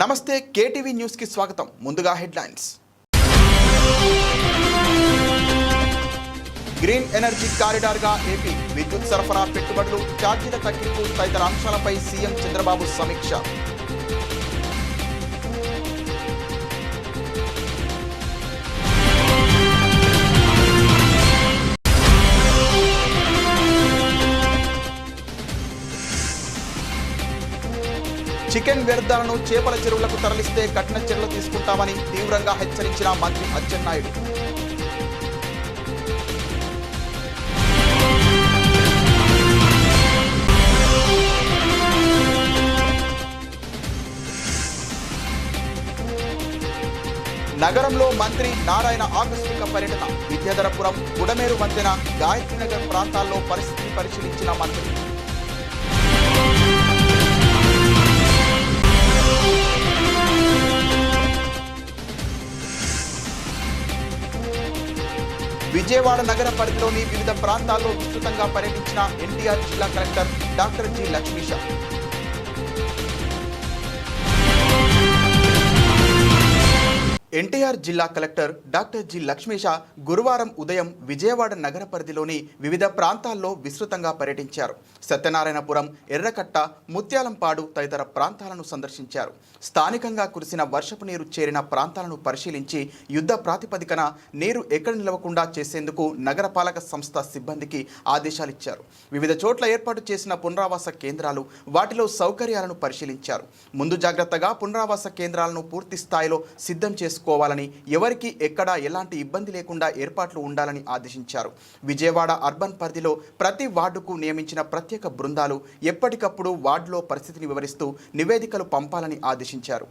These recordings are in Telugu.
నమస్తే కేటీవీ న్యూస్కి స్వాగతం. ముందుగా హెడ్లైన్స్. గ్రీన్ ఎనర్జీ కారిడార్గా ఏపీ విద్యుత్ సరఫరా పెట్టుబడులు ఛార్జీల తగ్గింపు తదితర అంశాలపై సీఎం చంద్రబాబు సమీక్ష. చికెన్ వ్యర్థాలను చేపల చెరువులకు తరలిస్తే కఠిన చర్యలు తీసుకుంటామని తీవ్రంగా హెచ్చరించిన మంత్రి అచ్చెన్నాయుడు. నగరంలో మంత్రి నారాయణ ఆకస్మిక పర్యటన విద్యాధరపురం గుడమేరు మధ్యన గాయత్రీనగర్ ప్రాంతాల్లో పరిస్థితిని పరిశీలించిన మంత్రి. విజయవాడ నగర పరిధిలోని వివిధ ప్రాంతాల్లో విస్తృతంగా పర్యటించిన ఎన్టీఆర్ జిల్లా collector doctor G Lakshmisha NTR జిల్లా కలెక్టర్ డాక్టర్ జి లక్ష్మీష గురువారం ఉదయం విజయవాడ నగర పరిధిలోని వివిధ ప్రాంతాల్లో విస్తృతంగా పర్యటించారు. సత్యనారాయణపురం ఎర్రకట్ట ముత్యాలంపాడు తదితర ప్రాంతాలను సందర్శించారు. స్థానికంగా కురిసిన వర్షపు నీరు చేరిన ప్రాంతాలను పరిశీలించి యుద్ధ ప్రాతిపదికన నీరు ఎక్కడ నిలవకుండా చేసేందుకు నగరపాలక సంస్థ సిబ్బందికి ఆదేశాలిచ్చారు. వివిధ చోట్ల ఏర్పాటు చేసిన పునరావాస కేంద్రాలు వాటిలో సౌకర్యాలను పరిశీలించారు. ముందు జాగ్రత్తగా పునరావాస కేంద్రాలను పూర్తి స్థాయిలో సిద్ధం చేసుకు చేసుకోవాలని ఎవరికి ఎక్కడా ఎలాంటి ఇబ్బంది లేకుండా ఏర్పాట్లు ఉండాలని ఆదేశించారు. విజయవాడ అర్బన్ పరిధిలో ప్రతి వార్డుకు నియమించిన ప్రత్యేక బృందాలు ఎప్పటికప్పుడు వార్డులో పరిస్థితిని వివరిస్తూ నివేదికలు పంపాలని ఆదేశించారు.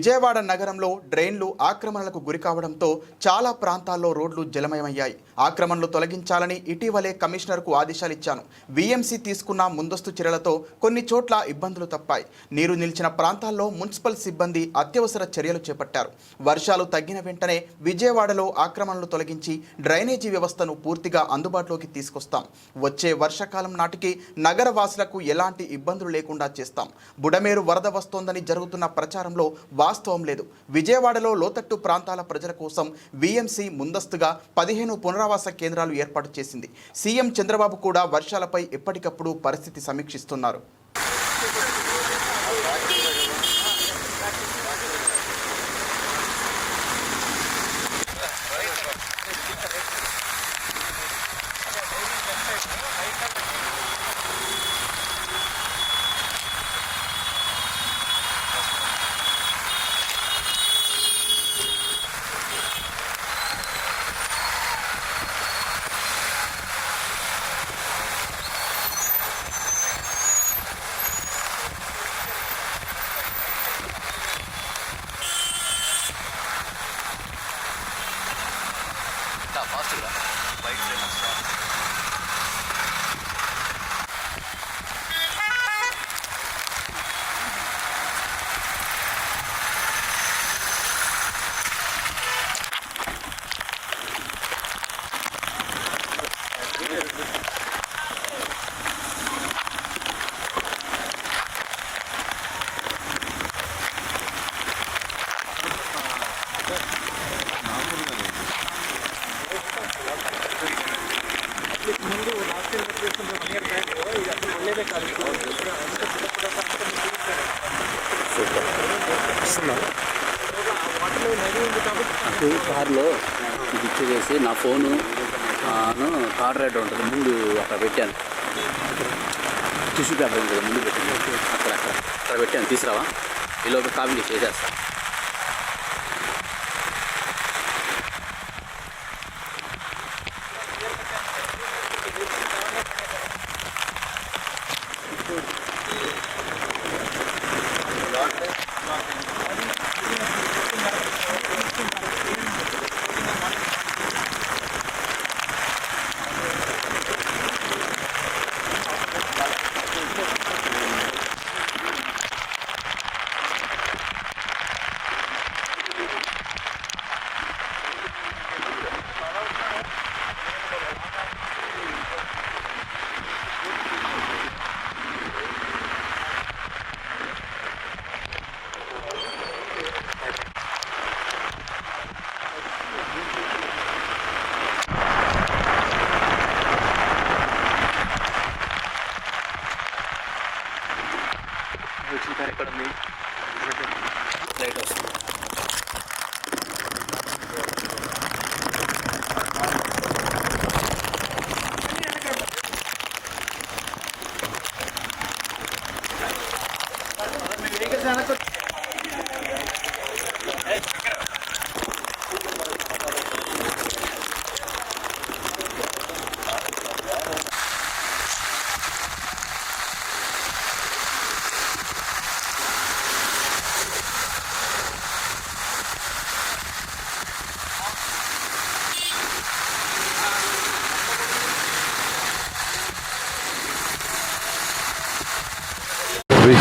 విజయవాడ నగరంలో డ్రైన్లు ఆక్రమణలకు గురి కావడంతో చాలా ప్రాంతాల్లో రోడ్లు జలమయమయ్యాయి. ఆక్రమణలు తొలగించాలని ఇటీవలే కమిషనర్కు ఆదేశాలిచ్చాను. వీఎంసీ తీసుకున్న ముందస్తు చర్యలతో కొన్ని చోట్ల ఇబ్బందులు తప్పాయి. నీరు నిలిచిన ప్రాంతాల్లో మున్సిపల్ సిబ్బంది అత్యవసర చర్యలు చేపట్టారు. వర్షాలు తగ్గిన వెంటనే విజయవాడలో ఆక్రమణలు తొలగించి డ్రైనేజీ వ్యవస్థను పూర్తిగా అందుబాటులోకి తీసుకొస్తాం. వచ్చే వర్షాకాలం నాటికి నగర వాసులకు ఎలాంటి ఇబ్బందులు లేకుండా చేస్తాం. బుడమేరు వరద వస్తోందని జరుగుతున్న ప్రచారంలో వాస్తవం లేదు. విజయవాడలో లోతట్టు ప్రాంతాల ప్రజల కోసం వీఎంసీ ముందస్తుగా పదిహేను పునరావాస కేంద్రాలు ఏర్పాటు చేసింది. సీఎం చంద్రబాబు కూడా వర్షాలపై ఎప్పటికప్పుడు పరిస్థితి సమీక్షిస్తున్నారు. కార్లో ఇది చేసి నా ఫోను ఆను కార్ రైడ్ ఉంటుంది. ముందు అక్కడ పెట్టాను. టిష్యూ పేపర్ ఉంటుంది ముందు పెట్టాను. అక్కడ అక్కడ అక్కడ పెట్టాను. తీసుకురావా? ఈలోపు కాపీ చేసేస్తాను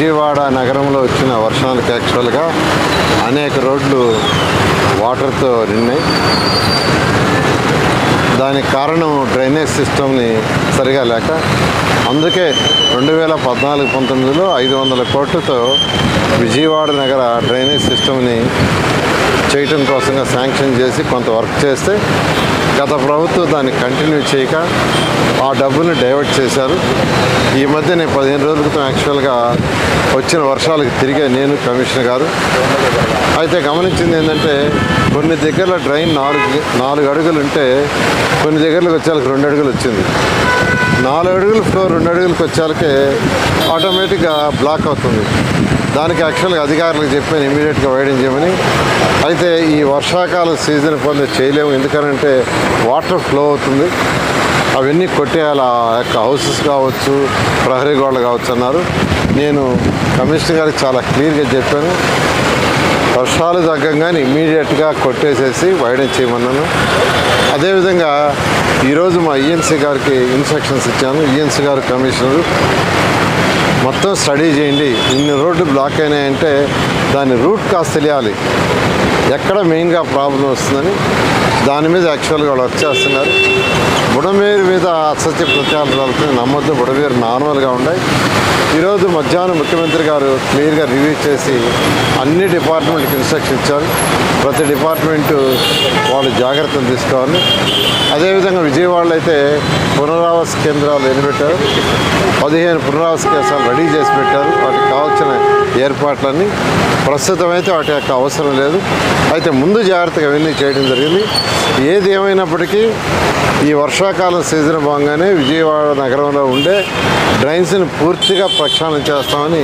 విజయవాడ నగరంలో వచ్చిన వర్షాలకు యాక్చువల్గా అనేక రోడ్లు వాటర్తో నిన్నాయి దానికి కారణం డ్రైనేజ్ సిస్టమ్ని సరిగా లేక అందుకే రెండు వేల పద్నాలుగు పంతొమ్మిదిలో ఐదు వందల కోట్లతో విజయవాడ నగర డ్రైనేజ్ సిస్టమ్ని చేయటం కోసంగా శాంక్షన్ చేసి కొంత వర్క్ చేస్తే గత ప్రభుత్వం దాన్ని కంటిన్యూ చేయక ఆ డబ్బుని డైవర్ట్ చేశారు. ఈ మధ్య నేను పదిహేను రోజుల క్రితం యాక్చువల్గా వచ్చిన వర్షాలకు తిరిగే నేను కమిషనర్ గారు. అయితే గమనించింది ఏంటంటే కొన్ని దగ్గరలో డ్రైన్ నాలుగు నాలుగు అడుగులు ఉంటే కొన్ని దగ్గరలకు వచ్చేలకు రెండు అడుగులు వచ్చింది. నాలుగు అడుగులు ఫ్లోర్ రెండు అడుగులకు వచ్చేలకే ఆటోమేటిక్గా బ్లాక్ అవుతుంది. దానికి యాక్చువల్గా అధికారులకు చెప్పాను ఇమీడియట్గా వేయడం చేయమని. అయితే ఈ వర్షాకాలం సీజన్ పొంది చేయలేము. ఎందుకనంటే వాటర్ ఫ్లో అవుతుంది. అవన్నీ కొట్టేయాలి. ఆ యొక్క హౌసెస్ కావచ్చు ప్రహరీ గోడలు కావచ్చు అన్నారు. నేను కమిషనర్ గారికి చాలా క్లియర్గా చెప్పాను. వర్షాలు తగ్గంగానే ఇమీడియట్గా కొట్టేసేసి వైడెన్ చేయమన్నాను. అదేవిధంగా ఈరోజు మా ఈఎన్సీ గారికి ఇన్స్ట్రక్షన్స్ ఇచ్చాను. ఈఎన్సీ గారు కమిషనరు మొత్తం స్టడీ చేయండి. ఇన్ని రోడ్లు బ్లాక్ అయినాయంటే దాని రూట్ కాస్త తెలియాలి. ఎక్కడ మెయిన్గా ప్రాబ్లం వస్తుందని దాని మీద యాక్చువల్గా వాళ్ళు వర్క్ చేస్తున్నారు బుడమేరు మీద అసత్య ప్రత్యార్థులతో నమ్మొద్దు బుడమేరు నార్మల్గా ఉన్నాయి. ఈరోజు మధ్యాహ్నం ముఖ్యమంత్రి గారు క్లియర్గా రివ్యూ చేసి అన్ని డిపార్ట్మెంట్కి ఇన్స్ట్రక్షన్ ఇచ్చారు. ప్రతి డిపార్ట్మెంటు వాళ్ళు జాగ్రత్తలు తీసుకోవాలి. అదేవిధంగా విజయవాడలో అయితే పునరావాస కేంద్రాలు ఎన్నిపెట్టారు పదిహేను పునరావాస కేంద్రాలు రెడీ చేసి పెట్టారు. వాటికి కావాల్సిన ఏర్పాట్లన్నీ ప్రస్తుతం అయితే వాటి యొక్క అవసరం లేదు. అయితే ముందు జాగ్రత్తగా అవన్నీ చేయడం జరిగింది. ఏది ఏమైనప్పటికీ ఈ వర్షాకాలం సీజన్ భాగంగానే విజయవాడ నగరంలో ఉండే డ్రైన్స్ని పూర్తిగా ప్రక్షాళన చేస్తామని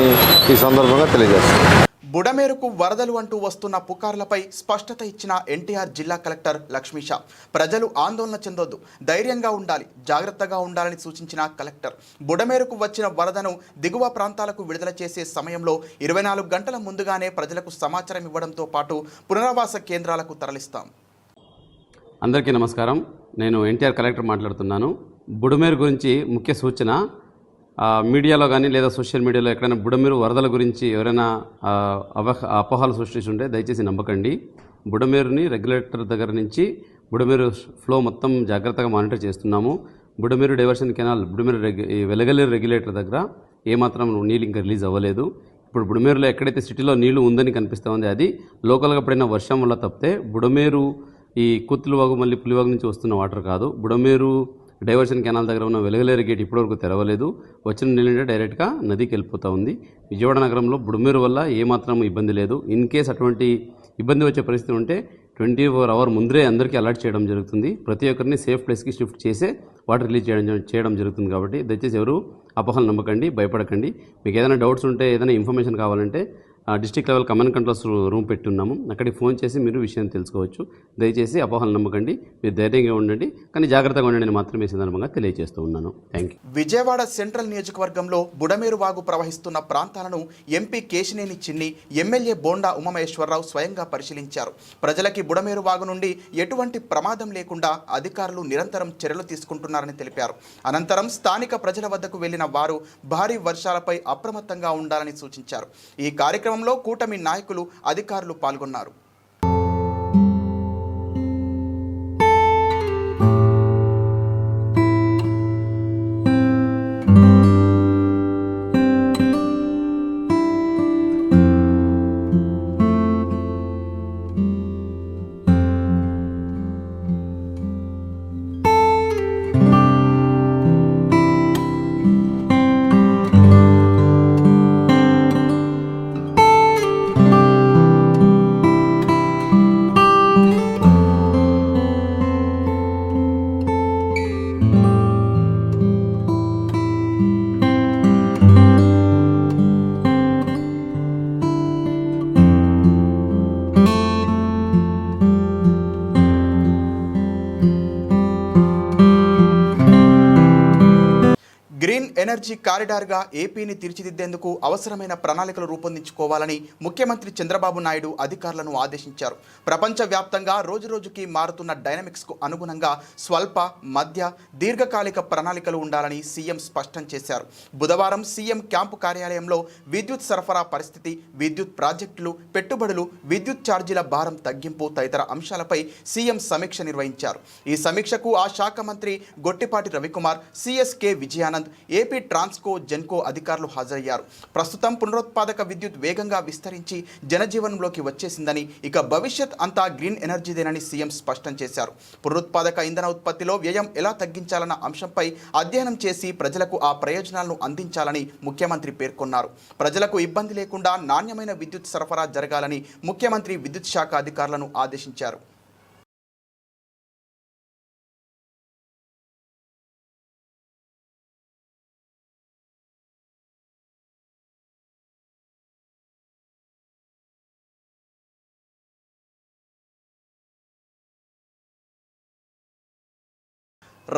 ఈ సందర్భంగా తెలియజేస్తాం బుడమేరుకు వరదలు అంటూ వస్తున్న పుకార్లపై స్పష్టత ఇచ్చిన ఎన్టీఆర్ జిల్లా కలెక్టర్ లక్ష్మీష ప్రజలు ఆందోళన చెందొద్దు ధైర్యంగా ఉండాలి జాగ్రత్తగా ఉండాలని సూచించిన కలెక్టర్. బుడమేరుకు వచ్చిన వరదను దిగువ ప్రాంతాలకు విడుదల చేసే సమయంలో ఇరవై నాలుగు గంటల ముందుగానే ప్రజలకు సమాచారం ఇవ్వడంతో పాటు పునరావాస కేంద్రాలకు తరలిస్తాం. అందరికీ నమస్కారం. నేను ఎన్టీఆర్ కలెక్టర్ మాట్లాడుతున్నాను. బుడమేరు గురించి ముఖ్య సూచన మీడియాలో కానీ లేదా సోషల్ మీడియాలో ఎక్కడైనా బుడమేరు వరదల గురించి ఎవరైనా అవహ అపోహలు సృష్టిస్తుంటే దయచేసి నమ్మకండి. బుడమేరుని రెగ్యులేటర్ దగ్గర నుంచి బుడమేరు ఫ్లో మొత్తం జాగ్రత్తగా మానిటర్ చేస్తున్నాము. బుడమేరు డైవర్షన్ కెనాల్ బుడమేరు రెగ్యు వెలగలేరు రెగ్యులేటర్ దగ్గర ఏమాత్రం నీళ్ళు ఇంకా రిలీజ్ అవ్వలేదు. ఇప్పుడు బుడమేరులో ఎక్కడైతే సిటీలో నీళ్ళు ఉందని కనిపిస్తుంది అది లోకల్గా పడిన వర్షం వల్ల తప్పితే బుడమేరు ఈ కుత్తులవాగు మళ్ళీ పులివాగు నుంచి వస్తున్న వాటర్ కాదు. బుడమేరు డైవర్షన్ కెనాల్ దగ్గర ఉన్న వెలగలేరు గేట్ ఇప్పటివరకు తెరవలేదు. వచ్చిన నీళ్ళంటే డైరెక్ట్గా నదికి వెళ్ళిపోతూ ఉంది. విజయవాడ నగరంలో బుడమేరు వల్ల ఏమాత్రం ఇబ్బంది లేదు. ఇన్ కేస్ అటువంటి ఇబ్బంది వచ్చే పరిస్థితి ఉంటే ట్వంటీ ఫోర్ అవర్ ముందరే అందరికీ అలర్ట్ చేయడం జరుగుతుంది. ప్రతి ఒక్కరిని సేఫ్ ప్లేస్కి షిఫ్ట్ చేసే వాటర్ రిలీజ్ చేయడం చేయడం జరుగుతుంది కాబట్టి దయచేసి ఎవరు అపోహలు నమ్మకండి భయపడకండి. మీకు ఏదైనా డౌట్స్ ఉంటే ఏదైనా ఇన్ఫర్మేషన్ కావాలంటే district level command controls room పెట్టున్నాము. అక్కడికి ఫోన్ చేసి మీరు విషయం తెలుసుకోవచ్చు. దయచేసి అపోహలు నమ్మకండి. మీరు ధైర్యంగా ఉండండి. కానీ జాగ్రత్తగా ఉండండి మాత్రమే సందర్భంగా తెలియజేస్తూ ఉన్నాను. థ్యాంక్ యూ విజయవాడ సెంట్రల్ నియోజకవర్గంలో బుడమేరు వాగు ప్రవహిస్తున్న ప్రాంతాలను ఎంపీ కేశినేని చిన్ని ఎమ్మెల్యే బోండా ఉమామేశ్వరరావు స్వయంగా పరిశీలించారు. ప్రజలకి బుడమేరు వాగు నుండి ఎటువంటి ప్రమాదం లేకుండా అధికారులు నిరంతరం చర్యలు తీసుకుంటున్నారని తెలిపారు. అనంతరం స్థానిక ప్రజల వద్దకు వెళ్ళిన వారు భారీ వర్షాలపై అప్రమత్తంగా ఉండాలని సూచించారు. ఈ కార్యక్రమం కార్యక్రమంలో కూటమి నాయకులు అధికారులు పాల్గొన్నారు. ఎనర్జీ కారిడార్గా ఏపీని తీర్చిదిద్దేందుకు అవసరమైన ప్రణాళికలు రూపొందించుకోవాలని ముఖ్యమంత్రి చంద్రబాబు నాయుడు అధికారులను ఆదేశించారు. ప్రపంచవ్యాప్తంగా రోజురోజుకి మారుతున్న డైనమిక్స్కు అనుగుణంగా స్వల్ప మధ్య దీర్ఘకాలిక ప్రణాళికలు ఉండాలని సీఎం స్పష్టం చేశారు. బుధవారం సీఎం క్యాంపు కార్యాలయంలో విద్యుత్ సరఫరా పరిస్థితి విద్యుత్ ప్రాజెక్టులు పెట్టుబడులు విద్యుత్ ఛార్జీల భారం తగ్గింపు తదితర అంశాలపై సీఎం సమీక్ష నిర్వహించారు. ఈ సమీక్షకు ఆ శాఖ మంత్రి Gottipati Ravikumar CS K Vijayanand AP Transco Genco అధికారులు హాజరయ్యారు. ప్రస్తుతం పునరుత్పాదక విద్యుత్ వేగంగా విస్తరించి జనజీవనంలోకి వచ్చేసిందని ఇక భవిష్యత్ అంతా గ్రీన్ ఎనర్జీదేనని సీఎం స్పష్టం చేశారు. పునరుత్పాదక ఇంధన ఉత్పత్తిలో వ్యయం ఎలా తగ్గించాలన్న అంశంపై అధ్యయనం చేసి ప్రజలకు ఆ ప్రయోజనాలను అందించాలని ముఖ్యమంత్రి పేర్కొన్నారు. ప్రజలకు ఇబ్బంది లేకుండా నాణ్యమైన విద్యుత్ సరఫరా జరగాలని ముఖ్యమంత్రి విద్యుత్ శాఖ అధికారులను ఆదేశించారు.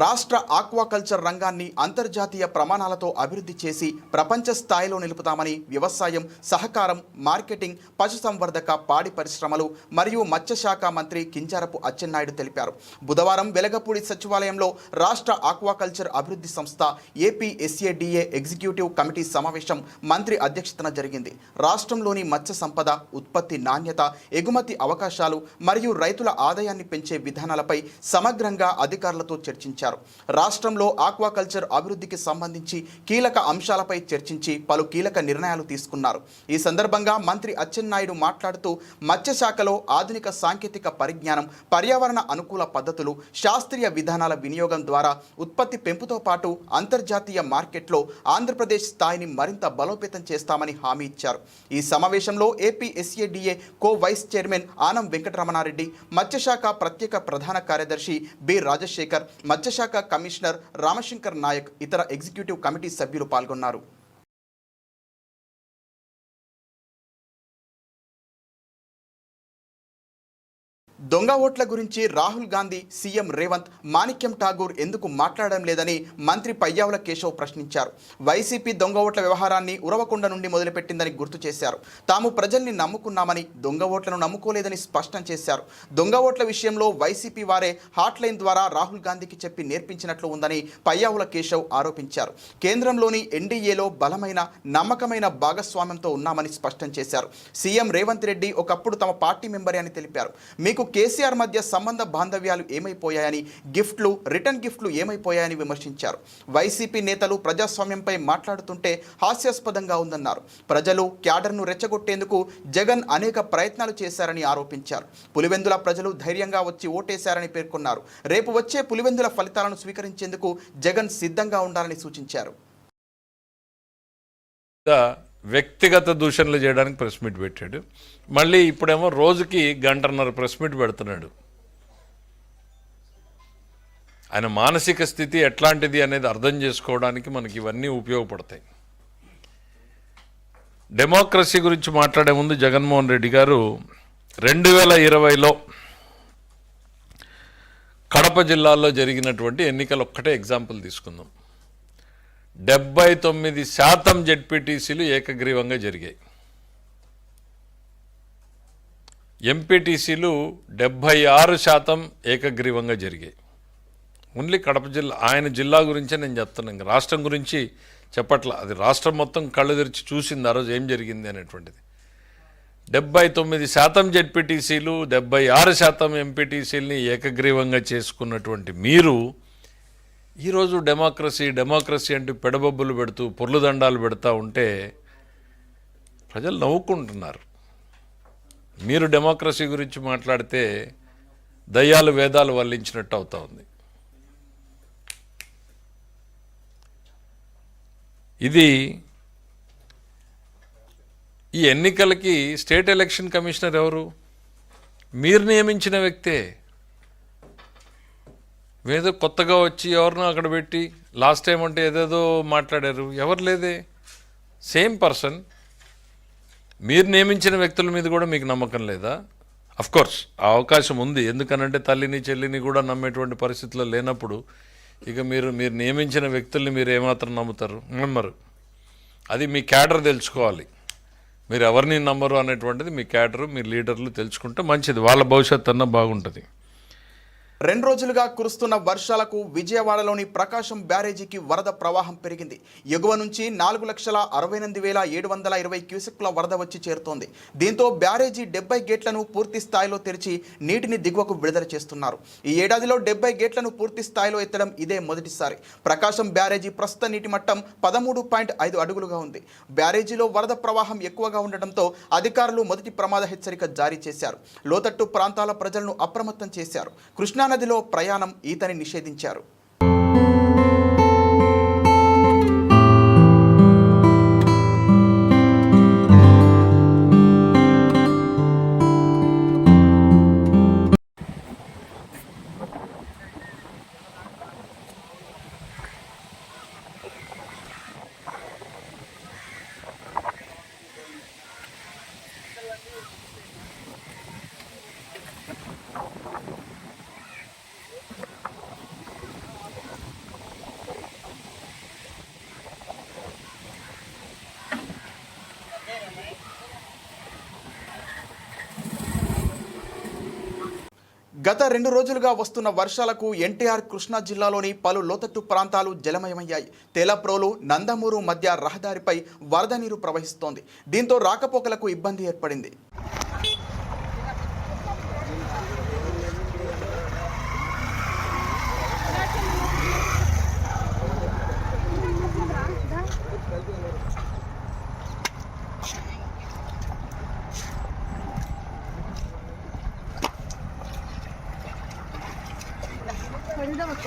రాష్ట్ర ఆక్వాకల్చర్ రంగాన్ని అంతర్జాతీయ ప్రమాణాలతో అభివృద్ధి చేసి ప్రపంచ స్థాయిలో నిలుపుతామని వ్యవసాయం సహకారం మార్కెటింగ్ పశుసంవర్ధక పాడి పరిశ్రమలు మరియు మత్స్యశాఖ మంత్రి కింజారపు అచ్చెన్నాయుడు తెలిపారు. బుధవారం వెలగపూడి సచివాలయంలో రాష్ట్ర ఆక్వాకల్చర్ అభివృద్ధి సంస్థ ఏపీఎస్ఏడిఏ ఎగ్జిక్యూటివ్ కమిటీ సమావేశం మంత్రి అధ్యక్షతన జరిగింది. రాష్ట్రంలోని మత్స్య సంపద ఉత్పత్తి నాణ్యత ఎగుమతి అవకాశాలు మరియు రైతుల ఆదాయాన్ని పెంచే విధానాలపై సమగ్రంగా అధికారులతో చర్చించారు. రాష్ట్రంలో ఆక్వాకల్చర్ అభివృద్ధికి సంబంధించి కీలక అంశాలపై చర్చించి పలు కీలక నిర్ణయాలు తీసుకున్నారు. ఈ సందర్భంగా మంత్రి అచ్చెన్నాయుడు మాట్లాడుతూ మత్స్యశాఖలో ఆధునిక సాంకేతిక పరిజ్ఞానం పర్యావరణ అనుకూల పద్ధతులు శాస్త్రీయ విధానాల వినియోగం ద్వారా ఉత్పత్తి పెంపుతో పాటు అంతర్జాతీయ మార్కెట్లో ఆంధ్రప్రదేశ్ స్థాయిని మరింత బలోపేతం చేస్తామని హామీ ఇచ్చారు. ఈ సమావేశంలో APSADA co vice chairman Anam Venkataramanareddy మత్స్యశాఖ ప్రత్యేక ప్రధాన కార్యదర్శి బి రాజశేఖర్ మత్స్యశాఖ కమిషనర్ రామశంకర్ నాయక్ ఇతర ఎగ్జిక్యూటివ్ కమిటీ సభ్యులు పాల్గొన్నారు. దొంగ ఓట్ల గురించి రాహుల్ గాంధీ సీఎం రేవంత్ మాణిక్యం ఠాగూర్ ఎందుకు మాట్లాడడం లేదని మంత్రి పయ్యావుల కేశవ్ ప్రశ్నించారు. వైసీపీ దొంగ ఓట్ల వ్యవహారాన్ని ఉరవకొండ నుండి మొదలుపెట్టిందని గుర్తు చేశారు. తాము ప్రజల్ని నమ్ముకున్నామని దొంగ ఓట్లను నమ్ముకోలేదని స్పష్టం చేశారు. దొంగ ఓట్ల విషయంలో వైసీపీ వారే హాట్లైన్ ద్వారా రాహుల్ గాంధీకి చెప్పి నేర్పించినట్లు ఉందని పయ్యావుల కేశవ్ ఆరోపించారు. కేంద్రంలోని ఎన్డీఏలో బలమైన నమ్మకమైన భాగస్వామ్యంతో ఉన్నామని స్పష్టం చేశారు. సీఎం రేవంత్ రెడ్డి ఒకప్పుడు తమ పార్టీ మెంబరే అని తెలిపారు. మీకు కేసీఆర్ మధ్య సంబంధ బాంధవ్యాలు ఏమైపోయాయని గిఫ్ట్లు రిటర్న్ గిఫ్ట్లు ఏమైపోయాయని విమర్శించారు. వైసీపీ నేతలు ప్రజాస్వామ్యంపై మాట్లాడుతుంటే హాస్యాస్పదంగా ఉందన్నారు. ప్రజలు క్యాడర్ను రెచ్చగొట్టేందుకు జగన్ అనేక ప్రయత్నాలు చేశారని ఆరోపించారు. పులివెందుల ప్రజలు ధైర్యంగా వచ్చి ఓటేశారని పేర్కొన్నారు. రేపు వచ్చే పులివెందుల ఫలితాలను స్వీకరించేందుకు జగన్ సిద్ధంగా ఉండాలని సూచించారు. వ్యక్తిగత దూషణలు చేయడానికి ప్రెస్ మీట్ పెట్టాడు. మళ్ళీ ఇప్పుడేమో రోజుకి గంటన్నర ప్రెస్ మీట్ పెడుతున్నాడు. ఆయన మానసిక స్థితి ఎట్లాంటిది అనేది అర్థం చేసుకోవడానికి మనకి ఇవన్నీ ఉపయోగపడతాయి. డెమోక్రసీ గురించి మాట్లాడే ముందు జగన్మోహన్ రెడ్డి గారు రెండు వేల ఇరవైలో కడప జిల్లాలో జరిగినటువంటి ఎన్నికలు ఒక్కటే ఎగ్జాంపుల్ తీసుకుందాం. డెబ్బై తొమ్మిది శాతం జెడ్పీటీసీలు ఏకగ్రీవంగా జరిగాయి. ఎంపీటీసీలు డెబ్బై ఆరు శాతం ఏకగ్రీవంగా జరిగాయి. ఓన్లీ కడప జిల్లా ఆయన జిల్లా గురించే నేను చెప్తున్నాను ఇంకా రాష్ట్రం గురించి చెప్పట్లా. అది రాష్ట్రం మొత్తం కళ్ళు తెరిచి చూసింది ఆ రోజు ఏం జరిగింది అనేటువంటిది. డెబ్బై తొమ్మిది శాతం జెడ్పీటీసీలు డెబ్బై ఆరు శాతం ఎంపీటీసీలని ఏకగ్రీవంగా చేసుకున్నటువంటి మీరు ఈరోజు డెమోక్రసీ డెమోక్రసీ అంటూ పెడబొబ్బులు పెడుతూ పొర్లుదండాలు పెడతా ఉంటే ప్రజలు నవ్వుకుంటున్నారు. మీరు డెమోక్రసీ గురించి మాట్లాడితే దయ్యాలు వేదాలు వల్లించినట్టు అవుతా ఉంది. ఇది ఈ ఎన్నికలకి స్టేట్ ఎలక్షన్ కమిషనర్ ఎవరు? మీరు నియమించిన వ్యక్తే. ఏదో కొత్తగా వచ్చి ఎవరినో అక్కడ పెట్టి లాస్ట్ టైం అంటే ఏదేదో మాట్లాడారు. ఎవరు లేదే? Same person. మీరు నియమించిన వ్యక్తుల మీద కూడా మీకు నమ్మకం లేదా? అఫ్ కోర్స్ ఆ అవకాశం ఉంది. ఎందుకనంటే తల్లిని చెల్లిని కూడా నమ్మేటువంటి పరిస్థితుల్లో లేనప్పుడు ఇక మీరు మీరు నియమించిన వ్యక్తుల్ని మీరు ఏమాత్రం నమ్ముతారు? నమ్మరు. అది మీ క్యాడర్ తెలుసుకోవాలి. మీరు ఎవరిని నమ్మరు అనేటువంటిది మీ క్యాడరు మీ లీడర్లు తెలుసుకుంటే మంచిది. వాళ్ళ భవిష్యత్తు అన్న బాగుంటుంది. రెండు రోజులుగా కురుస్తున్న వర్షాలకు విజయవాడలోని ప్రకాశం బ్యారేజీకి వరద ప్రవాహం పెరిగింది. ఎగువ నుంచి నాలుగు లక్షల అరవై ఎనిమిది వేల ఏడు వందల ఇరవై క్యూసెక్ల వరద వచ్చి చేరుతోంది. దీంతో బ్యారేజీ డెబ్బై గేట్లను పూర్తి స్థాయిలో తెరిచి నీటిని దిగువకు విడుదల చేస్తున్నారు. ఈ ఏడాదిలో డెబ్బై గేట్లను పూర్తి స్థాయిలో ఎత్తడం ఇదే మొదటిసారి. ప్రకాశం బ్యారేజీ ప్రస్తుత నీటి మట్టం పదమూడు పాయింట్ ఐదు అడుగులుగా ఉంది. బ్యారేజీలో వరద ప్రవాహం ఎక్కువగా ఉండటంతో అధికారులు మొదటి ప్రమాద హెచ్చరిక జారీ చేశారు. లోతట్టు ప్రాంతాల ప్రజలను అప్రమత్తం చేశారు. కృష్ణా కృష్ణానదిలో ప్రయాణం ఈతని నిషేధించారు. గత రెండు రోజులుగా వస్తున్న వర్షాలకు ఎన్టీఆర్ కృష్ణా జిల్లాలోని పలు లోతట్టు ప్రాంతాలు జలమయమయ్యాయి. తేలప్రోలు నందమూరు మధ్య రహదారిపై వరద నీరు ప్రవహిస్తోంది. దీంతో రాకపోకలకు ఇబ్బంది ఏర్పడింది.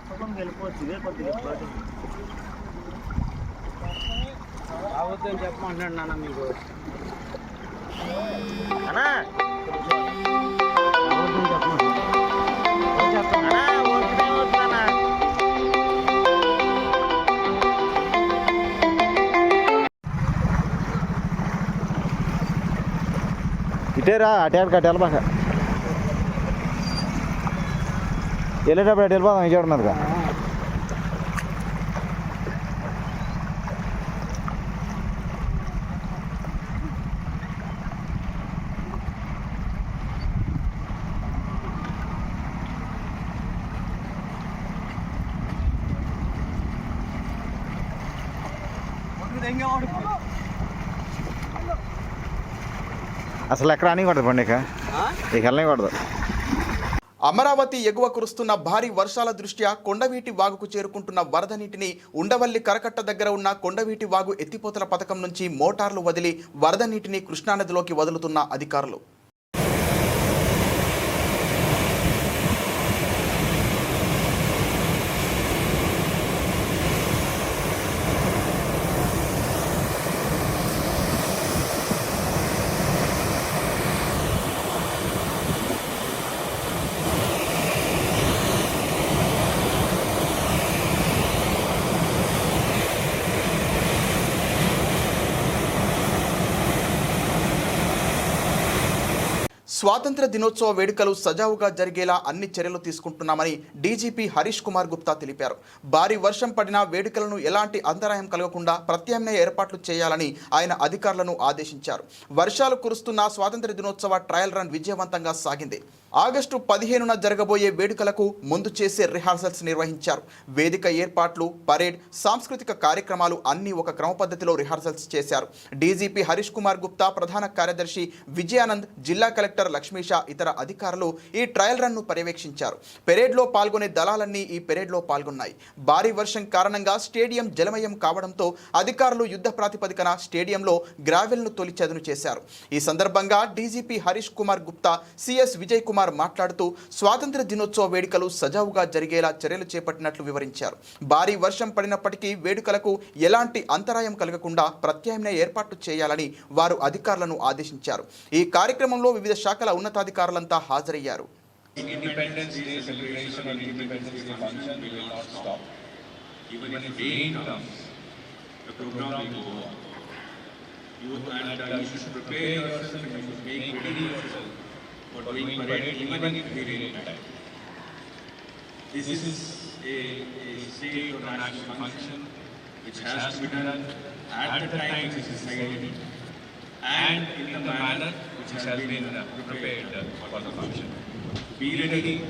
పక్కకు వెళ్ళిపోవచ్చు ఇదే కొద్దిగా. రావద్దని చెప్పమంటున్నాడు నాన్న మీకు. అన్నా. ఇటేరా అటే కట్టి వెళ్ళబాక వెళ్ళేటప్పుడు అటు వెళ్ళిపోదాం విజయవాడ మీదగా అసలు ఎక్కడ అనికూడదు పండి ఇక. ఇక వెళ్ళకూడదు అమరావతి ఎగువ కురుస్తున్న భారీ వర్షాల దృష్ట్యా కొండవీటి వాగుకు చేరుకుంటున్న వరద నీటిని ఉండవల్లి కరకట్ట దగ్గర ఉన్న కొండవీటి వాగు ఎత్తిపోతల పథకం నుంచి మోటార్లు వదిలి వరద నీటిని కృష్ణానదిలోకి వదులుతున్న అధికారులు. స్వాతంత్ర దినోత్సవ వేడుకలు సజావుగా జరిగేలా అన్ని చర్యలు తీసుకుంటున్నామని డీజీపీ హరీష్ కుమార్ గుప్తా తెలిపారు. భారీ వర్షం పడినా వేడుకలను ఎలాంటి అంతరాయం కలగకుండా ప్రత్యామ్నాయ ఏర్పాట్లు చేయాలని ఆయన అధికారులను ఆదేశించారు. వర్షాలు కురుస్తున్న స్వాతంత్ర దినోత్సవ ట్రయల్ రన్ విజయవంతంగా సాగింది. ఆగస్టు పదిహేనున జరగబోయే వేడుకలకు ముందు చేసే రిహార్సల్స్ నిర్వహించారు. వేదిక ఏర్పాట్లు పరేడ్ సాంస్కృతిక కార్యక్రమాలు అన్నీ ఒక క్రమ పద్ధతిలో రిహార్సల్స్ చేశారు. డీజీపీ హరీష్ కుమార్ గుప్తా ప్రధాన కార్యదర్శి విజయానంద్ జిల్లా కలెక్టర్ లక్ష్మీషా ఇతర అధికారులు ఈ ట్రయల్ రన్ను పర్యవేక్షించారు. పెరేడ్లో పాల్గొనే దళాలన్నీ ఈ పెరేడ్లో పాల్గొన్నాయి. భారీ వర్షం కారణంగా స్టేడియం జలమయం కావడంతో అధికారులు యుద్ధ ప్రాతిపదికన స్టేడియంలో గ్రావెల్ను తొలి చదును చేశారు. ఈ సందర్భంగా డీజీపీ హరీష్ కుమార్ గుప్తా సిఎస్ విజయ్ కుమార్ కుమార్ మాట్లాడుతూ స్వాతంత్ర దినోత్సవ వేడుకలు సజావుగా జరిగేలా చర్యలు చేపట్టినట్లు వివరించారు. భారీ వర్షం పడినప్పటికీ వేడుకలకు ఎలాంటి అంతరాయం కలగకుండా ప్రత్యామ్నాయ ఏర్పాట్లు చేయాలని వారు అధికారులను ఆదేశించారు. ఈ కార్యక్రమంలో వివిధ శాఖల ఉన్నతాధికారులంతా హాజరయ్యారు. For doing parade even if it is rain time. This is a, a state or national function which has to be done at the time which is decided and in the manner which has been prepared for the function. Be ready,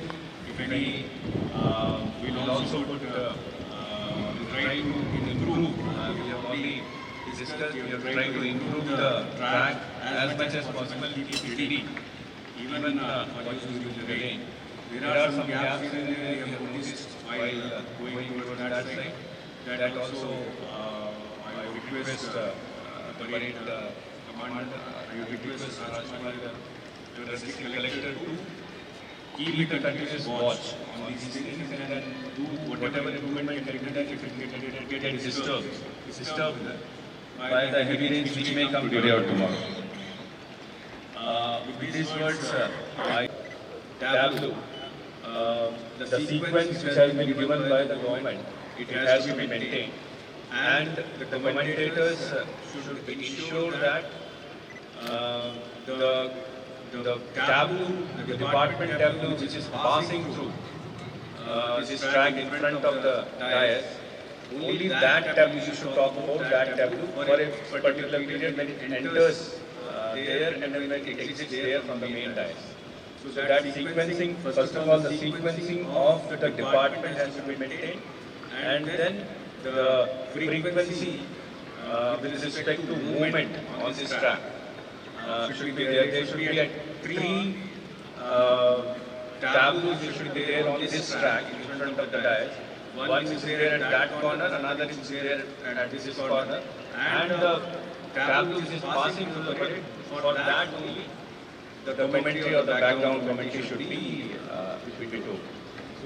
if any, uh, we'll also put, uh, uh, try to improve, uh, we have already discussed, we are trying to improve the track as much as possible, keep it ready, even uh, for use during the rain. There are some gaps in there we have noticed while uh, going towards that side, that also, uh, I would request, uh, uh, the parade uh, commander, I would request Kumar, the district collector to keep a continuous watch on these things and then do whatever improvement can be done if it get, get, get disturbed, disturbed by the heavy rains which may come today or tomorrow. Uh, with these words, uh, I tableau, uh, the sequence which has been given by the government, it has to be maintained. And the commentators uh, should ensure that uh, the the tableau, the department tableau which is passing through uh, this track in front of the dais, only that tableau you should talk about that tableau for a particular period when it enters there and then it exits there from the main dais. So that sequencing, first of all, the sequencing of the department has to be maintained and then the frequency uh, with respect to movement on this track uh, should be there. There should be at three uh, which should be there on this track in front of the dais. One is there at that corner, another is there at, at this corner, and the tabloos is passing through the parade. For that only, the commentary or the background commentary should be uh, should be told.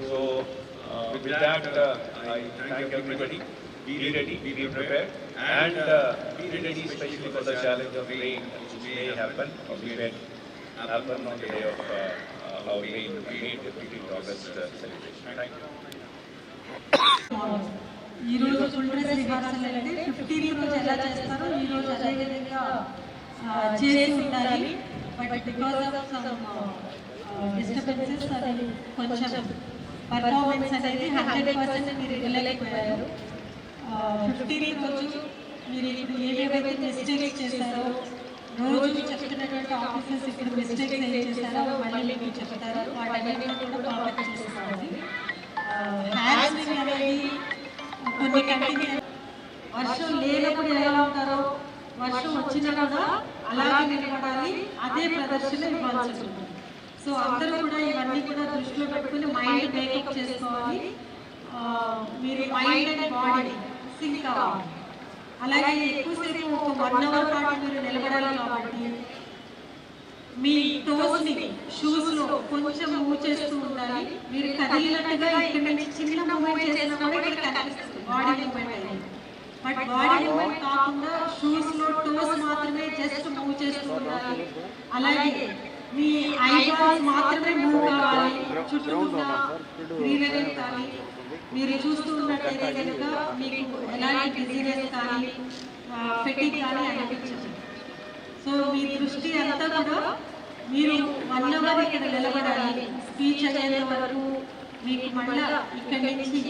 So uh, with that, uh, I thank everybody. Be ready, be prepared, and uh, be ready especially for the challenge of rain which may happen or may happen on the day of uh, uh, our main 15th August uh, celebration. Thank you. ఈ రోజు ఫుల్ డ్రెస్ రిహార్సల్ అంటే ఫిఫ్టీన్ రోజు ఎలా చేస్తారో ఈ రోజు అదే విధంగా చేసి ఉండాలి. But because of some disturbances అది కొంచెం పర్ఫార్మెన్స్ అనేది హండ్రెడ్ పర్సెంట్ మీరు వెళ్ళలేకపోయారు. ఫిఫ్టీన్ రోజు మీరు ఇప్పుడు ఏవేవైతే మిస్టేక్స్ చేశారో రోజు చెప్తున్నటువంటి ఆఫీసర్స్ ఇప్పుడు మిస్టేక్స్ ఏం చేశారో మళ్ళీ మీకు చెప్తారు. వాటన్నిటిని కూడా కామెంట్ చేసుకోవాలి హ్యాండ్స్ అనేది కొన్ని కంటిన్యూ వర్షం లేనప్పుడు ఎలా ఉంటారో వర్షం వచ్చినా కూడా అలాగే నిలబడాలి. అదే ప్రదర్శన ఇవ్వాల్సి ఉంటుంది సో అందరూ కూడా ఇవన్నీ కూడా దృష్టిలో పెట్టుకుని మైండ్ మేకప్ చేసుకోవాలి. మీరు మైండ్ అండ్ బాడీ సింక్ కావాలి అలాగే ఎక్కువసేపు ఒక వన్ అవర్ పాటు మీరు నిలబడాలి కాబట్టి మీ టోస్ని షూస్లో కొంచెం మూవ్ చేస్తూ ఉండాలి. మీరు కదిలినట్టుగా ఇక్కడ నుంచి చిన్న మూవ్ చేసినా కూడా ఇక్కడ కనిపిస్తుంది. Body movement but body movement కాకుండా షూస్లో టోస్ మాత్రమే జస్ట్ మూవ్ చేస్తూ ఉండాలి అలాగే మీ ఐబాల్స్ మాత్రమే మూవ్ కావాలి. చుట్టూ ఉన్న గ్రీనరీ కానీ మీరు చూస్తూ ఉన్నట్టయితే కనుక మీకు ఎలాంటి బిజినెస్ కానీ ఫిట్టింగ్ కానీ అనిపించదు. సో మీ దృష్టి అంతా కూడా మీరు వన్ అవర్ ఇక్కడ నిలబడాలి. స్పీచ్ అయ్యేంత వరకు మీకు మళ్ళా ఇక్కడి నుంచి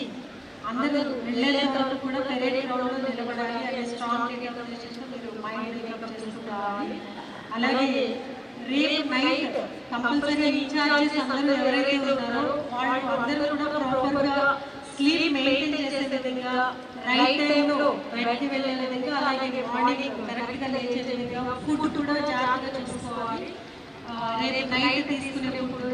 అందరూ వెళ్ళేంత వరకు కూడా పెరేడ్ గ్రౌండ్ నిలబడాలి అనే స్ట్రాంగ్ డిటర్మినేషన్ మీరు మైండ్ డెవలప్ చేసుకుంటారు అలాగే రేపు నైట్ కంపల్సరీ ఇన్ఛార్జెస్ అందరూ ఎవరైతే ఉన్నారో వాళ్ళు అందరూ కూడా ప్రాపర్గా స్లీప్ మెయింటైన్ చేసే విధంగా రైట్ టైంలో బయటికి వెళ్ళే విధంగా అలాగే మార్నింగ్ కరెక్ట్గా లేచే విధంగా ఫుడ్ కూడా జాగ్రత్తగా చూసుకోవాలి. రేపు నైట్ తీసుకునే ఫుడ్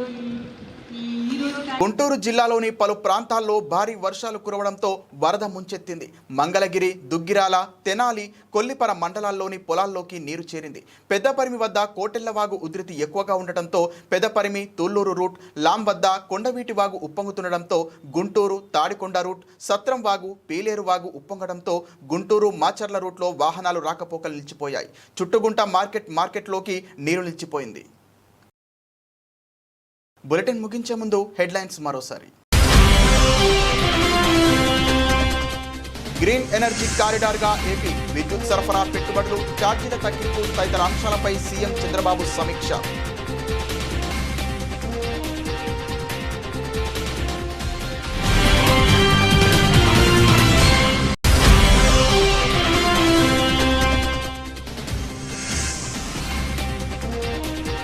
గుంటూరు జిల్లాలోని పలు ప్రాంతాల్లో భారీ వర్షాలు కురవడంతో వరద ముంచెత్తింది. మంగళగిరి దుగ్గిరాల తెనాలి కొల్లిపర మండలాల్లోని పొలాల్లోకి నీరు చేరింది. పెద్దపరిమి వద్ద కోటెళ్ళవాగు ఉధృతి ఎక్కువగా ఉండటంతో పెద్దపరిమి తూళ్ళూరు రూట్ లాం వద్ద కొండవీటి వాగు ఉప్పొంగుతుండటంతో గుంటూరు తాడికొండ రూట్ సత్రం వాగు పీలేరు వాగు ఉప్పొంగడంతో గుంటూరు మాచర్ల రూట్లో వాహనాలు రాకపోకలు నిలిచిపోయాయి. చుట్టుగుంట మార్కెట్ మార్కెట్లోకి నీరు నిలిచిపోయింది. బులెటిన్ ముగించే ముందు హెడ్లైన్స్ మరోసారి. గ్రీన్ ఎనర్జీ కారిడార్గా ఏపీ విద్యుత్ సరఫరా పెట్టుబడులు ఛార్జీల తగ్గింపు తదితర అంశాలపై సీఎం చంద్రబాబు సమీక్ష.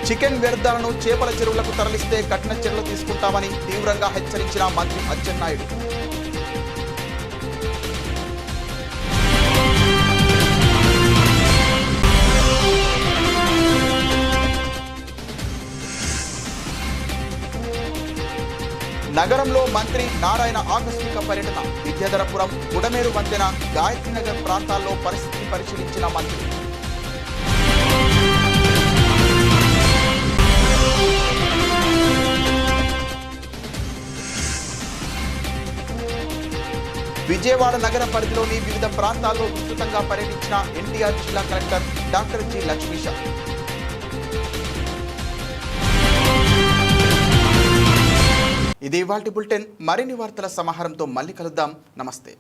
చికెన్ వ్యర్థాలను చేపల చెరువులకు తరలిస్తే కఠిన చర్యలు తీసుకుంటామని తీవ్రంగా హెచ్చరించిన మంత్రి అచ్చెన్నాయుడు. నగరంలో మంత్రి నారాయణ ఆకస్మిక పర్యటన. విద్యాధరపురం గుడమేరు వంతెన గాయత్రీనగర్ ప్రాంతాల్లో పరిస్థితిని పరిశీలించిన మంత్రి. విజయవాడ నగర పరిధిలోని వివిధ ప్రాంతాల్లో విస్తృతంగా పర్యటించిన ఎన్టీఆర్ జిల్లా కలెక్టర్ డాక్టర్ జి లక్ష్మీష ఇది ఇవాల్టి బులెటిన్. మరిన్ని వార్తల సమాహారంతో మళ్ళీ కలుద్దాం. నమస్తే.